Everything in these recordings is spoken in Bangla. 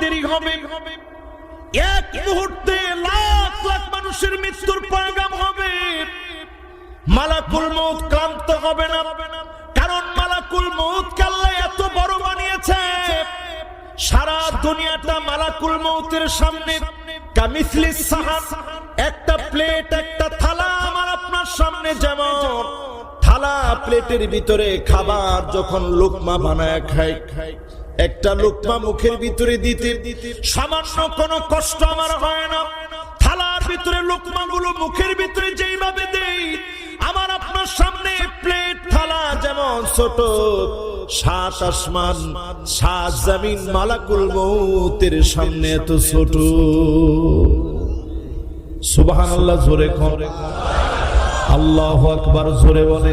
দেরি হবে। লাখ লাখ মানুষের মৃত্যুর হবে। মালাকুল মৌত ক্লান্ত হবে না। কারণ মালাকুল মৌত কাল্লা এত বড় বানিয়েছে। সারা দুনিয়াটা মালাকুল মৌতের সামনে। একটা প্লেট প্লেটের ভিতরে খাবার যখন লোকমা বানায় খাই খাই একটা লোকমা মুখের ভিতরে দিতে সামান্য কোনো কষ্ট আমার হয় না। থালার ভিতরে লোকমা গুলো মুখের ভিতরে যেইভাবে দেই, আমার আপনার সামনে প্লেট, থালা যেমন ছোট, সাত আসমান, সাত জমিন মালাকুল মৌতের সামনে এত ছোট। সুবাহান আল্লাহ জোরে করে আল্লাহ আকবার, জোরে বলে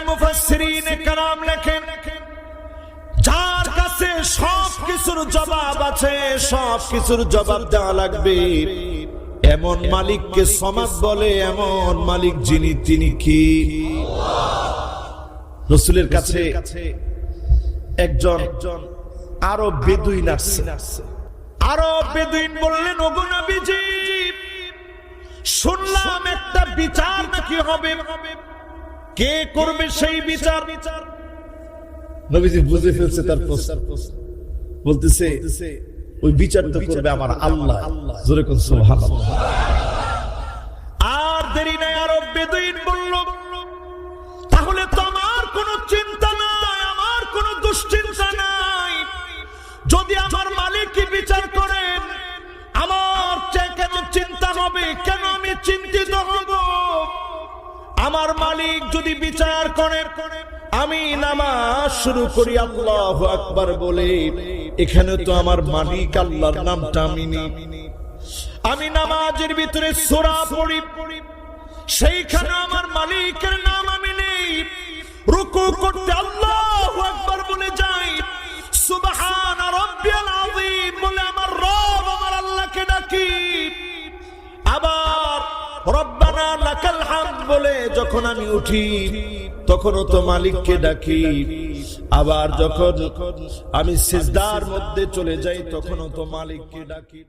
কালাম লেখেন। যার কাছে সব কিছুর জবাব আছে সব কিছুর জবাব দেওয়া লাগবে। এমন মালিককে সমাজ বলে, এমন মালিক যিনি, তিনি কি? রসুলের কাছে একজন আরও বেদুইন আসছে। আরও বেদুইন বললেন নবীজি, শুনলাম একটা বিচার নাকি হবে? কে করবে সেই বিচার বিচার? নবীজি বুঝে ফেলছে তার প্রশ্ন। বলতেছে ওই বিচার তো করবে আমার আল্লাহ। জোরে কোন সুবহানাল্লাহ। আমার মালিক যদি বিচার করেন আমি নামাজ শুরু করি, আল্লাহ আকবার বলে। এখানে তো আমার মালিক আল্লাহর নামটা আমি নিই। আমি নামাজের ভিতরে সোরা পড়ি। সেইখানে আমার মালিকের নাম আমি নেই। রুকু করতে আল্লাহ একবার বলে যাই। সুবহান রাব্বিয়াল আযীম বলে আমার রব আমার আল্লাহকে ডাকি। বলে যখন আমি উঠি, তখনও তো মালিককে ডাকি। আবার যখন আমি সিজদার মধ্যে চলে যাই, তখনও তো মালিককে ডাকি।